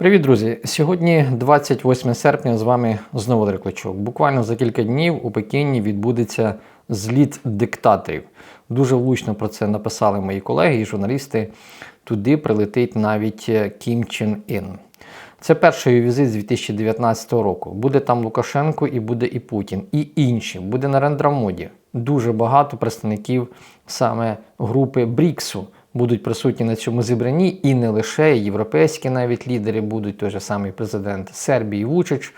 Привіт, друзі! Сьогодні 28 серпня. З вами знову Дриклачок. Буквально за кілька днів у Пекіні відбудеться зліт диктаторів. Дуже влучно про це написали мої колеги і журналісти. Туди прилетить навіть е, Кім Чен Ін. Це перший візит з 2019 року. Буде там Лукашенко і буде і Путін, і інші. Буде Нарендра Моді. Дуже багато представників саме групи Бріксу будуть присутні на цьому зібранні, і не лише європейські навіть лідери будуть той же самий президент Сербії Вучич.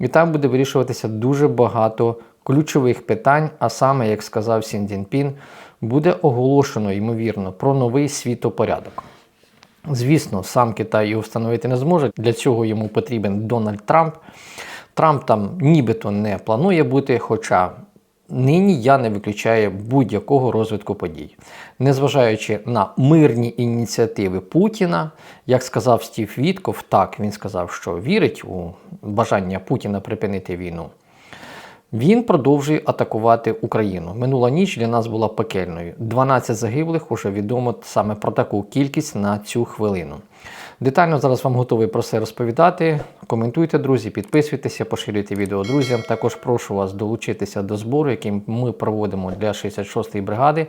І там буде вирішуватися дуже багато ключових питань. А саме, як сказав Сін Цзіньпін, буде оголошено ймовірно про новий світопорядок. Звісно, сам Китай його встановити не зможе. Для цього йому потрібен Дональд Трамп. Трамп там нібито не планує бути, хоча нині я не виключаю будь-якого розвитку подій. Незважаючи на мирні ініціативи Путіна, як сказав Стів Вітков, так він сказав, що вірить у бажання Путіна припинити війну. Він продовжує атакувати Україну. Минула ніч для нас була пекельною. 12 загиблих уже відомо саме про таку кількість на цю хвилину. Детально зараз вам готовий про це розповідати. Коментуйте, друзі, підписуйтеся, поширюйте відео друзям. Також прошу вас долучитися до збору, який ми проводимо для 66-ї бригади.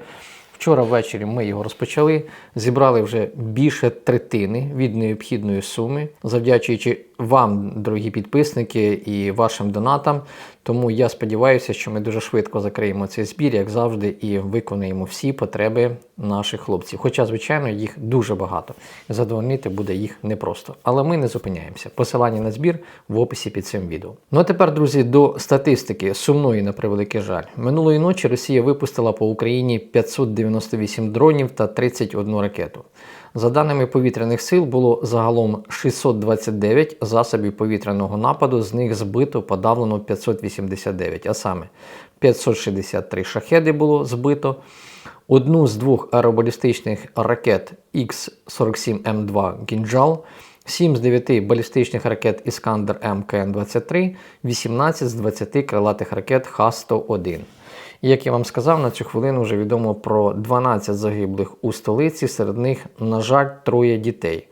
Вчора ввечері ми його розпочали, зібрали вже більше третини від необхідної суми, завдячуючи вам, дорогі підписники, і вашим донатам. Тому я сподіваюся, що ми дуже швидко закриємо цей збір, як завжди, і виконаємо всі потреби наших хлопців. Хоча, звичайно, їх дуже багато. Задовольнити буде їх непросто. Але ми не зупиняємося. Посилання на збір в описі під цим відео. Ну а тепер, друзі, до статистики сумної на превеликий жаль. Минулої ночі Росія випустила по Україні 598 дронів та 31 ракету. За даними повітряних сил, було загалом 629 засобів повітряного нападу, з них збито подавлено 589, а саме 563 шахеди було збито. Одну з двох аеробалістичних ракет Х-47М2 Гінджал, 7 з 9 балістичних ракет Іскандер МКН-23, 18 з 20 крилатих ракет Х-101. Як я вам сказав, на цю хвилину вже відомо про 12 загиблих у столиці, серед них, на жаль, троє дітей.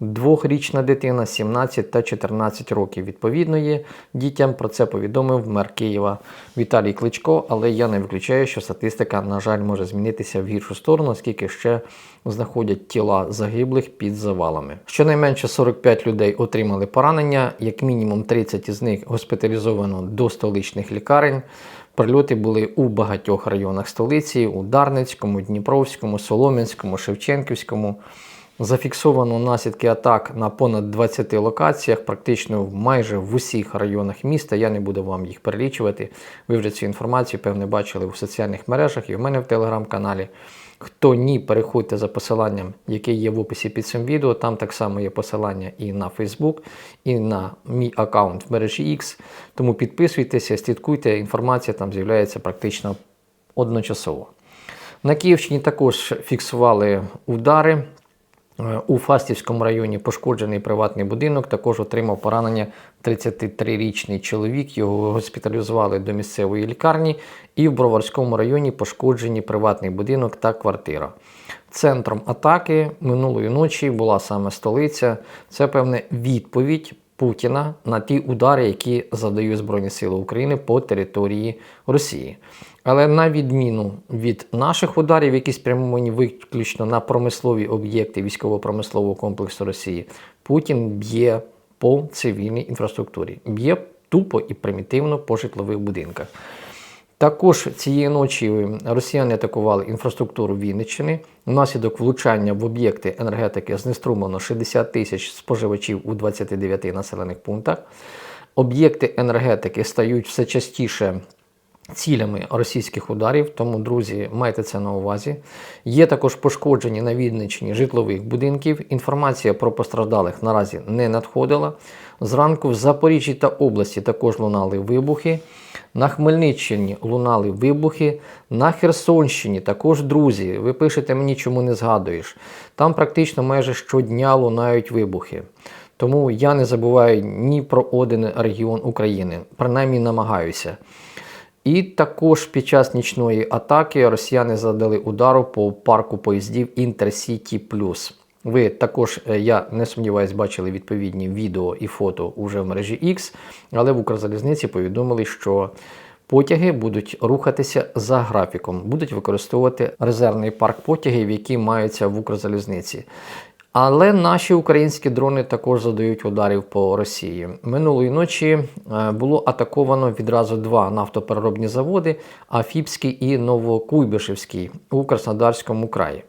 Двохрічна дитина, 17 та 14 років. Відповідно є дітям. Про це повідомив мер Києва Віталій Кличко, але я не виключаю, що статистика, на жаль, може змінитися в гіршу сторону, оскільки ще знаходять тіла загиблих під завалами. Щонайменше 45 людей отримали поранення, як мінімум 30 із них госпіталізовано до столичних лікарень. Прильоти були у багатьох районах столиці: у Дарницькому, Дніпровському, Солом'янському, Шевченківському. Зафіксовано наслідки атак на понад 20 локаціях, практично майже в усіх районах міста. Я не буду вам їх перелічувати. Ви вже цю інформацію, певне, бачили у соціальних мережах і в мене в телеграм-каналі. Хто ні, переходьте за посиланням, яке є в описі під цим відео. Там так само є посилання і на Facebook, і на мій аккаунт в мережі X. Тому підписуйтеся, слідкуйте, інформація там з'являється практично одночасово. На Київщині також фіксували удари. У Фастівському районі пошкоджений приватний будинок, також отримав поранення 33-річний чоловік. Його госпіталізували до місцевої лікарні, і в Броварському районі пошкоджені приватний будинок та квартира. Центром атаки минулої ночі була саме столиця. Це певне відповідь Путіна на ті удари, які задають Збройні Сили України по території Росії. Але на відміну від наших ударів, які спрямовані виключно на промислові об'єкти військово-промислового комплексу Росії, Путін б'є по цивільній інфраструктурі, б'є тупо і примітивно по житлових будинках. Також цієї ночі росіяни атакували інфраструктуру Вінниччини. Внаслідок влучання в об'єкти енергетики знеструмлено 60 тисяч споживачів у 29 населених пунктах. Об'єкти енергетики стають все частіше цілями російських ударів, тому, друзі, майте це на увазі. Є також пошкоджені на Вінниччині житлових будинків. Інформація про постраждалих наразі не надходила. Зранку в Запоріжжі та області також лунали вибухи. На Хмельниччині лунали вибухи. На Херсонщині також, друзі, ви пишете мені, чому не згадуєш. Там практично майже щодня лунають вибухи. Тому я не забуваю ні про один регіон України, принаймні намагаюся. І також під час нічної атаки росіяни задали удару по парку поїздів Інтерсіті Плюс. Ви також, е, я не сумніваюсь, бачили відповідні відео і фото уже в мережі X, але в Укрзалізниці повідомили, що потяги будуть рухатися за графіком, будуть використовувати резервний парк потягів, які маються в Укрзалізниці. Але наші українські дрони також задають ударів по Росії. Минулої ночі е, було атаковано відразу два нафтопереробні заводи: Афіпський і Новокуйбишевський у Краснодарському краї.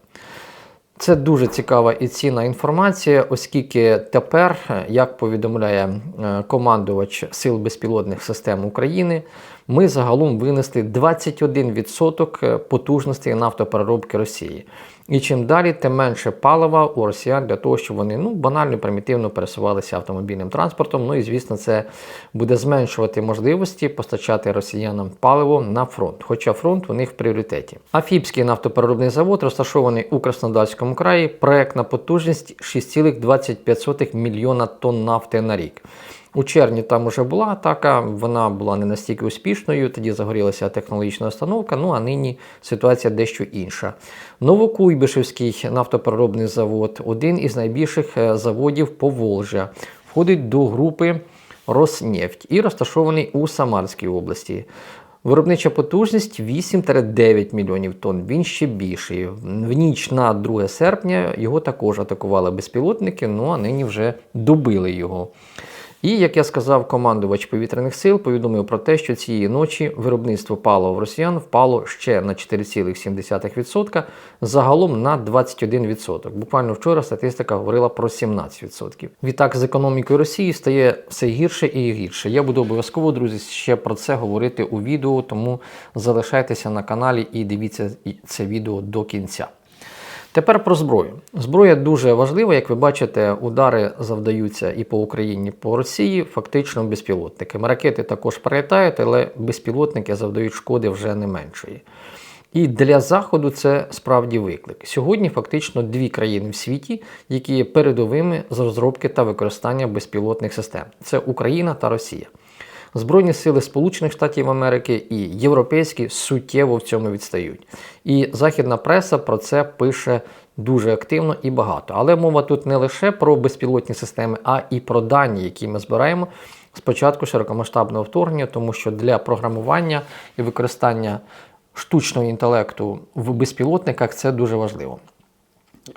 Це дуже цікава і цінна інформація, оскільки тепер, як повідомляє е, командувач Сил безпілотних систем України, ми загалом винесли 21% потужностей нафтопереробки Росії. І чим далі, тим менше палива у росіян для того, щоб вони ну, банально примітивно пересувалися автомобільним транспортом. Ну і звісно, це буде зменшувати можливості постачати росіянам паливо на фронт. Хоча фронт у них в пріоритеті. Афіпський нафтопереробний завод розташований у Краснодарському краї. Проектна потужність 6,25 мільйона тонн нафти на рік. У червні там вже була атака, вона була не настільки успішною, тоді загорілася технологічна установка, ну а нині ситуація дещо інша. Новокуйбишевський нафтопереробний завод один із найбільших е, заводів Поволжя, входить до групи Роснефть і розташований у Самарській області. Виробнича потужність 8-9 мільйонів тонн. Він ще більший. В ніч на 2 серпня його також атакували безпілотники, ну а нині вже добили його. І, як я сказав, командувач повітряних сил повідомив про те, що цієї ночі виробництво палива в росіян впало ще на 4,7%, загалом на 21%. Буквально вчора статистика говорила про 17%. Відтак з економікою Росії стає все гірше і гірше. Я буду обов'язково, друзі, ще про це говорити у відео, тому залишайтеся на каналі і дивіться це відео до кінця. Тепер про зброю. Зброя дуже важлива, як ви бачите, удари завдаються і по Україні, і по Росії, фактично безпілотниками. Ракети також прилітають, але безпілотники завдають шкоди вже не меншої. І для Заходу це справді виклик. Сьогодні фактично дві країни в світі, які є передовими з розробки та використання безпілотних систем: це Україна та Росія. Збройні сили Сполучених Штатів Америки і європейські суттєво в цьому відстають. І західна преса про це пише дуже активно і багато. Але мова тут не лише про безпілотні системи, а і про дані, які ми збираємо спочатку широкомасштабного вторгнення, тому що для програмування і використання штучного інтелекту в безпілотниках це дуже важливо.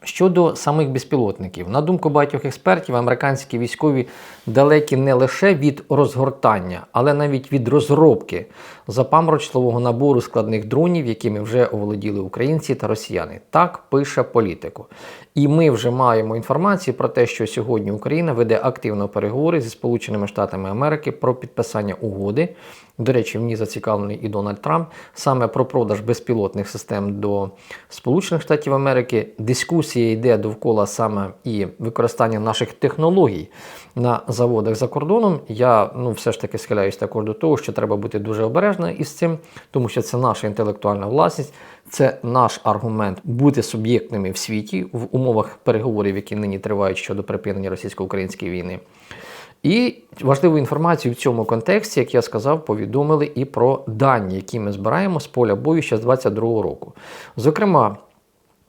Щодо самих безпілотників, на думку багатьох експертів, американські військові далекі не лише від розгортання, але навіть від розробки запаморочливого набору складних дронів, якими вже оволоділи українці та росіяни. Так пише політику. І ми вже маємо інформацію про те, що сьогодні Україна веде активно переговори зі Сполученими Штатами Америки про підписання угоди. До речі, ній зацікавлений і Дональд Трамп саме про продаж безпілотних систем до Сполучених Штатів Америки. Дискусія йде довкола саме і використання наших технологій на заводах за кордоном. Я ну все ж таки схиляюсь також до того, що треба бути дуже обережним із цим, тому що це наша інтелектуальна власність, це наш аргумент бути суб'єктними в світі в умовах переговорів, які нині тривають щодо припинення російсько-української війни. І важливу інформацію в цьому контексті, як я сказав, повідомили і про дані, які ми збираємо з поля бою ще з 2022 року. Зокрема,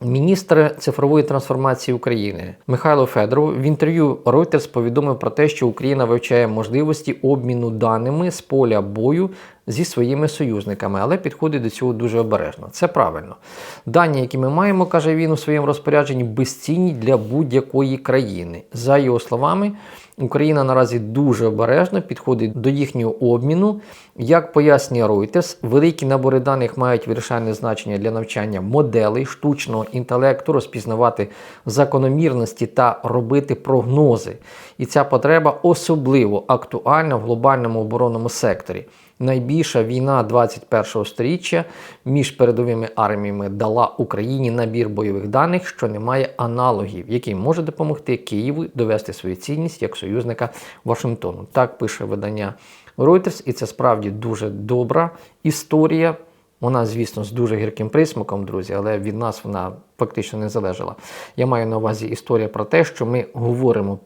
Міністр цифрової трансформації України Михайло Федоров в інтерв'ю Reuters повідомив про те, що Україна вивчає можливості обміну даними з поля бою зі своїми союзниками, але підходить до цього дуже обережно. Це правильно. Дані, які ми маємо, каже він у своєму розпорядженні, безцінні для будь-якої країни. За його словами. Україна наразі дуже обережно підходить до їхнього обміну. Як пояснює Reuters, великі набори даних мають вирішальне значення для навчання моделей штучного інтелекту, розпізнавати закономірності та робити прогнози. І ця потреба особливо актуальна в глобальному оборонному секторі. Найбільша війна 21-го сторіччя між передовими арміями дала Україні набір бойових даних, що не має аналогів, який може допомогти Києву довести свою цінність як союзника Вашингтону. Так пише видання Reuters, і це справді дуже добра історія. Вона, звісно, з дуже гірким присмаком, друзі, але від нас вона фактично не залежала. Я маю на увазі історія про те, що ми говоримо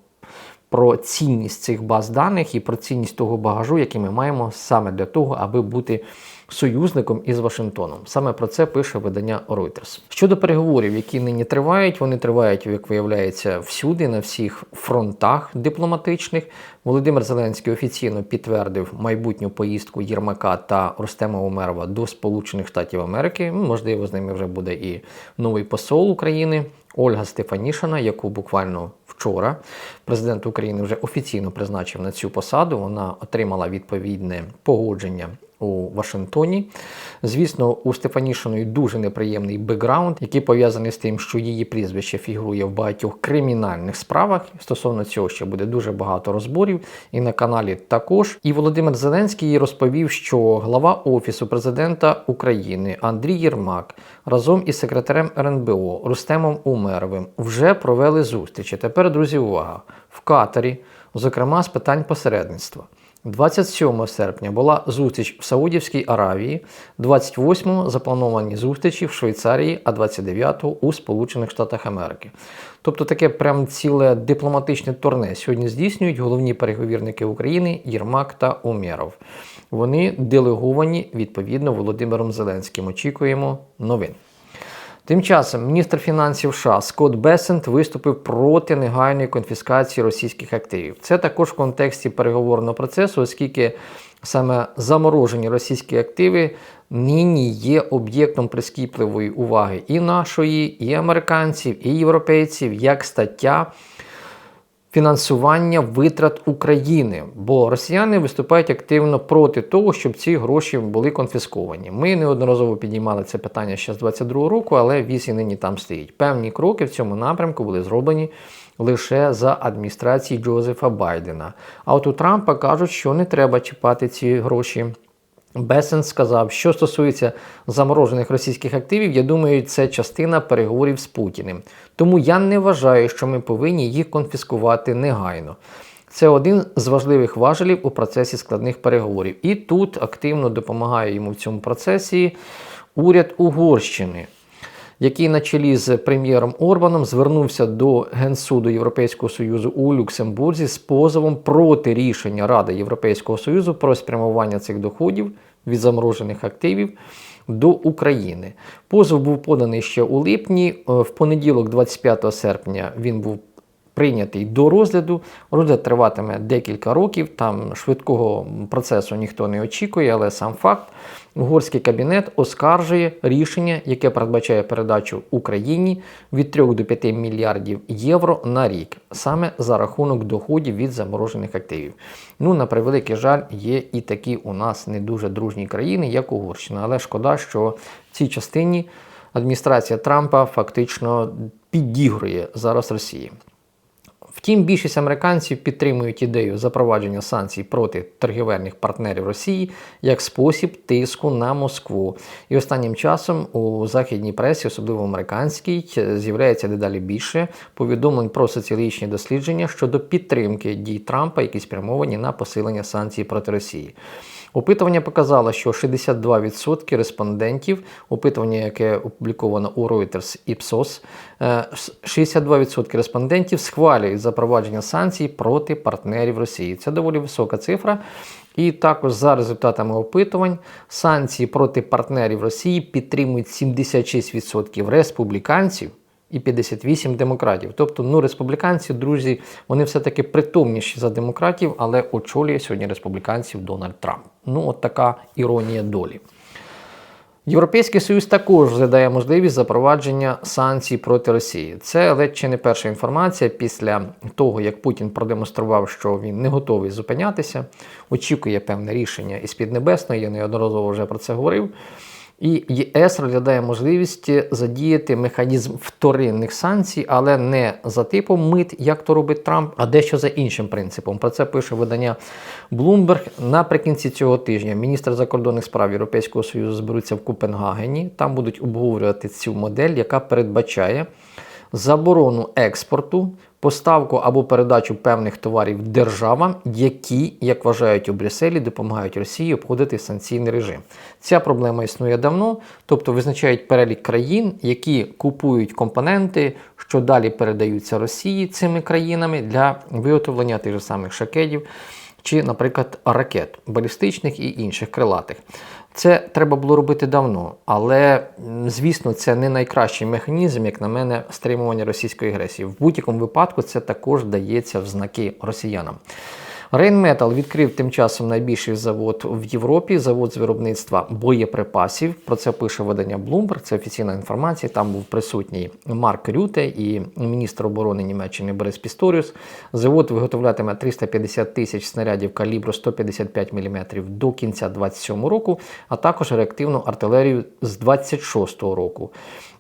про цінність цих баз даних і про цінність того багажу, який ми маємо саме для того, аби бути союзником із Вашингтоном. Саме про це пише видання Reuters. Щодо переговорів, які нині тривають, вони тривають, як виявляється, всюди, на всіх фронтах дипломатичних. Володимир Зеленський офіційно підтвердив майбутню поїздку Єрмака та Ростема Умерова до Сполучених Штатів Америки. Ну, Можливо, з ними вже буде і новий посол України. Ольга Стефанішина, яку буквально вчора президент України вже офіційно призначив на цю посаду. Вона отримала відповідне погодження у Вашингтоні. Звісно, у Стефанішиної дуже неприємний бекграунд, який пов'язаний з тим, що її прізвище фігурує в багатьох кримінальних справах. Стосовно цього ще буде дуже багато розборів, і на каналі також. І Володимир Зеленський розповів, що глава Офісу президента України Андрій Єрмак разом із секретарем РНБО Рустемом Умеровим вже провели зустрічі. Тепер, друзі, увага! В Катарі, зокрема з питань посередництва. 27 серпня була зустріч в Саудівській Аравії, 28 заплановані зустрічі в Швейцарії, а 29 у Сполучених Штатах Америки. Тобто таке прям ціле дипломатичне турне сьогодні здійснюють головні переговірники України Єрмак та Умєров. Вони делеговані відповідно Володимиром Зеленським. Очікуємо новин. Тим часом міністр фінансів США Скотт Бесент виступив проти негайної конфіскації російських активів. Це також в контексті переговорного процесу, оскільки саме заморожені російські активи нині є об'єктом прискіпливої уваги і нашої, і американців, і європейців як стаття фінансування витрат України, бо росіяни виступають активно проти того, щоб ці гроші були конфісковані. Ми неодноразово піднімали це питання ще з 22-го року, але віз і нині там стоїть. Певні кроки в цьому напрямку були зроблені лише за адміністрації Джозефа Байдена. А от у Трампа кажуть, що не треба чіпати ці гроші. Бесен сказав, що стосується заморожених російських активів, я думаю, це частина переговорів з Путіним. Тому я не вважаю, що ми повинні їх конфіскувати негайно. Це один з важливих важелів у процесі складних переговорів. І тут активно допомагає йому в цьому процесі уряд Угорщини який на чолі з прем'єром Орбаном звернувся до Генсуду Європейського Союзу у Люксембурзі з позовом проти рішення Ради Європейського Союзу про спрямування цих доходів від заморожених активів до України. Позов був поданий ще у липні. Е, в понеділок, 25 серпня, він був прийнятий до розгляду. Розгляд триватиме декілька років. Там швидкого процесу ніхто не очікує, але сам факт. Угорський кабінет оскаржує рішення, яке передбачає передачу Україні від 3 до 5 мільярдів євро на рік, саме за рахунок доходів від заморожених активів. Ну, на превеликий жаль, є і такі у нас не дуже дружні країни, як Угорщина. Але шкода, що в цій частині адміністрація Трампа фактично підігрує зараз Росії. Втім, більшість американців підтримують ідею запровадження санкцій проти торгівельних партнерів Росії як спосіб тиску на Москву. І останнім часом у західній пресі, особливо американській, з'являється дедалі більше повідомлень про соціологічні дослідження щодо підтримки дій Трампа, які спрямовані на посилення санкцій проти Росії. Опитування показало, що 62% респондентів, опитування, яке опубліковано у Reuters Ipsos, 62% е, респондентів схвалюють запровадження санкцій проти партнерів Росії. Це доволі висока цифра. І також за результатами опитувань санкції проти партнерів Росії підтримують 76% республіканців і 58 демократів. Тобто, ну, республіканці, друзі, вони все-таки притомніші за демократів, але очолює сьогодні республіканців Дональд Трамп. Ну, от така іронія долі. Європейський Союз також розглядає можливість запровадження санкцій проти Росії. Це ледь чи не перша інформація після того, як Путін продемонстрував, що він не готовий зупинятися, очікує певне рішення із Піднебесної. Я неодноразово вже про це говорив. І ЄС розглядає можливість задіяти механізм вторинних санкцій, але не за типом мит, як то робить Трамп, а дещо за іншим принципом. Про це пише видання Bloomberg. Наприкінці цього тижня міністр закордонних справ Європейського Союзу зберуться в Копенгагені. Там будуть обговорювати цю модель, яка передбачає заборону експорту поставку або передачу певних товарів державам, які, як вважають у Брюсселі, допомагають Росії обходити санкційний режим. Ця проблема існує давно, тобто визначають перелік країн, які купують компоненти, що далі передаються Росії цими країнами для виготовлення тих же самих шакетів чи, наприклад, ракет балістичних і інших крилатих. Це треба було робити давно, але звісно, це не найкращий механізм, як на мене, стримування російської агресії. В будь-якому випадку це також дається в знаки росіянам. Рейнметал відкрив тим часом найбільший завод в Європі, завод з виробництва боєприпасів. Про це пише видання Bloomberg, це офіційна інформація. Там був присутній Марк Рюте і міністр оборони Німеччини Борис Пісторіус. Завод виготовлятиме 350 тисяч снарядів калібру 155 мм до кінця 2027 року, а також реактивну артилерію з 26 року.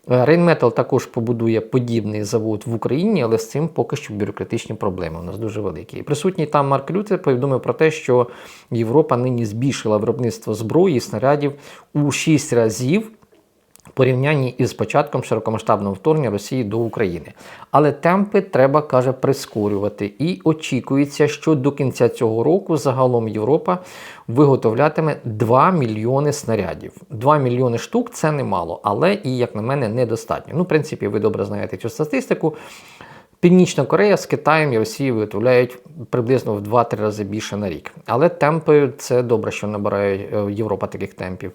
Рейнметал також побудує подібний завод в Україні, але з цим поки що бюрократичні проблеми у нас дуже великі. І присутній там Марк Люте повідомив про те, що Європа нині збільшила виробництво зброї і снарядів у 6 разів. Порівнянні із початком широкомасштабного вторгнення Росії до України. Але темпи треба, каже, прискорювати. І очікується, що до кінця цього року загалом Європа виготовлятиме 2 мільйони снарядів. 2 мільйони штук це немало, але і, як на мене, недостатньо. Ну, в принципі, ви добре знаєте цю статистику. Північна Корея з Китаєм і Росією виготовляють приблизно в 2-3 рази більше на рік. Але темпи це добре, що набирає е, Європа таких темпів.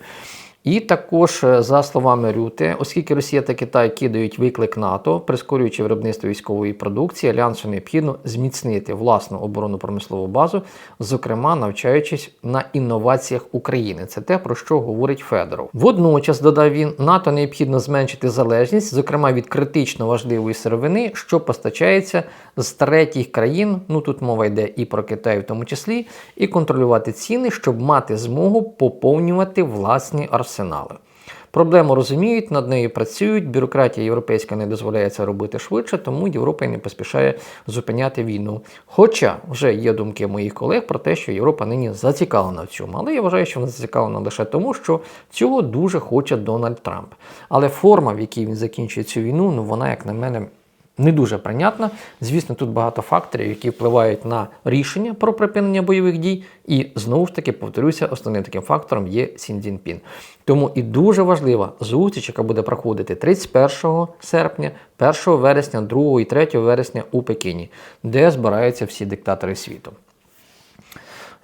І також, е, за словами Рюте, оскільки Росія та Китай кидають виклик НАТО, прискорюючи виробництво військової продукції, альянсу необхідно зміцнити власну оборонну промислову базу, зокрема навчаючись на інноваціях України. Це те, про що говорить Федоров. Водночас, додав він, НАТО необхідно зменшити залежність, зокрема від критично важливої сировини, що постачається з третіх країн. Ну тут мова йде і про Китай, в тому числі, і контролювати ціни, щоб мати змогу поповнювати власні арсенали. Проблему розуміють, над нею працюють. Бюрократія європейська не дозволяє це робити швидше, тому Європа й не поспішає зупиняти війну. Хоча вже є думки моїх колег про те, що Європа нині зацікавлена в цьому. Але я вважаю, що вона зацікавлена лише тому, що цього дуже хоче Дональд Трамп. Але форма, в якій він закінчує цю війну, ну вона, як на мене, не дуже прийнятна. Звісно, тут багато факторів, які впливають на рішення про припинення бойових дій. І знову ж таки повторюся, основним таким фактором є Сін Цзіньпін. Тому і дуже важлива зустріч, яка буде проходити 31 серпня, 1 вересня, 2 і 3 вересня у Пекіні, де збираються всі диктатори світу.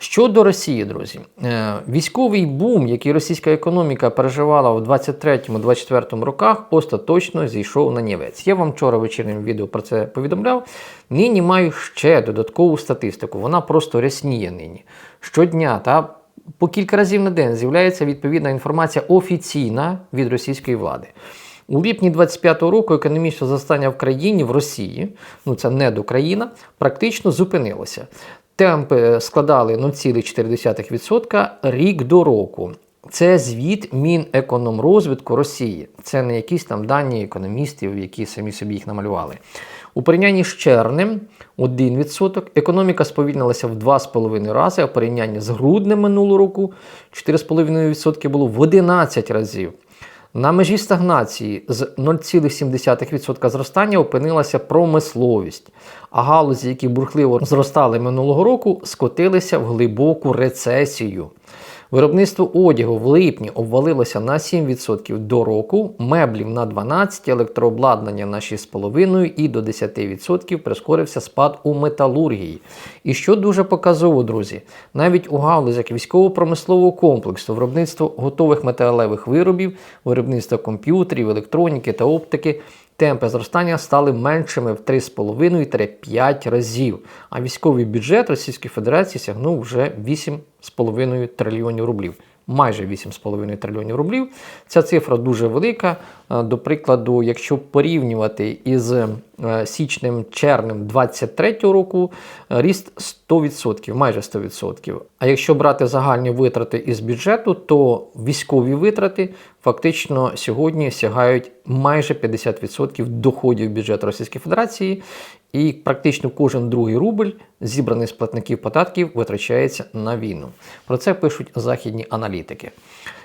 Щодо Росії, друзі, е, військовий бум, який російська економіка переживала в 23-24 роках, остаточно зійшов на нівець. Я вам вчора в вечірньому відео про це повідомляв. Нині маю ще додаткову статистику. Вона просто рясніє нині. Щодня та по кілька разів на день з'являється відповідна інформація офіційна від російської влади. У липні 25-го року економічне зростання в країні в Росії, ну це не до країна, практично зупинилося. Темпи складали 0,4% рік до року. Це звіт Мінекономрозвитку Росії. Це не якісь там дані економістів, які самі собі їх намалювали. У порівнянні з червнем 1%, економіка сповільнилася в 2,5 рази, а порівнянні з груднем минулого року 4,5% було в 11 разів. На межі стагнації з 0,7% зростання опинилася промисловість, а галузі, які бурхливо зростали минулого року, скотилися в глибоку рецесію. Виробництво одягу в липні обвалилося на 7% до року, меблів на 12%, електрообладнання на 6,5% і до 10% прискорився спад у металургії. І що дуже показово, друзі, навіть у галузях військово-промислового комплексу, виробництво готових металевих виробів, виробництво комп'ютерів, електроніки та оптики. Темпи зростання стали меншими в 3,5-5 разів, а військовий бюджет Російської Федерації сягнув вже 8,5 трильйонів рублів. Майже 8,5 трильйонів рублів. Ця цифра дуже велика. Е, До прикладу, якщо порівнювати із е, січнем червнем 23 року, е, ріст 100%, майже 100%. А якщо брати загальні витрати із бюджету, то військові витрати фактично сьогодні сягають майже 50% доходів бюджету Російської Федерації, і практично кожен другий рубль, зібраний з платників податків, витрачається на війну. Про це пишуть західні аналітики.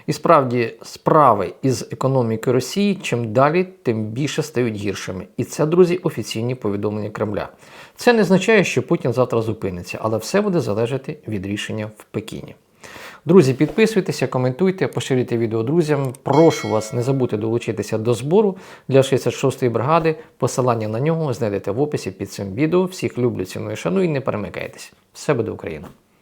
І справді справи із економікою Росії чим далі, тим більше стають гіршими. І це, друзі, офіційні повідомлення Кремля. Це не означає, що Путін завтра зупиниться, але все буде залежати від рішення в Пекіні. Друзі, підписуйтеся, коментуйте, поширюйте відео друзям. Прошу вас не забудьте долучитися до збору для 66-ї бригади. Посилання на нього знайдете в описі під цим відео. Всіх люблю, ціную, шаную і не перемикайтеся. Все буде Україна!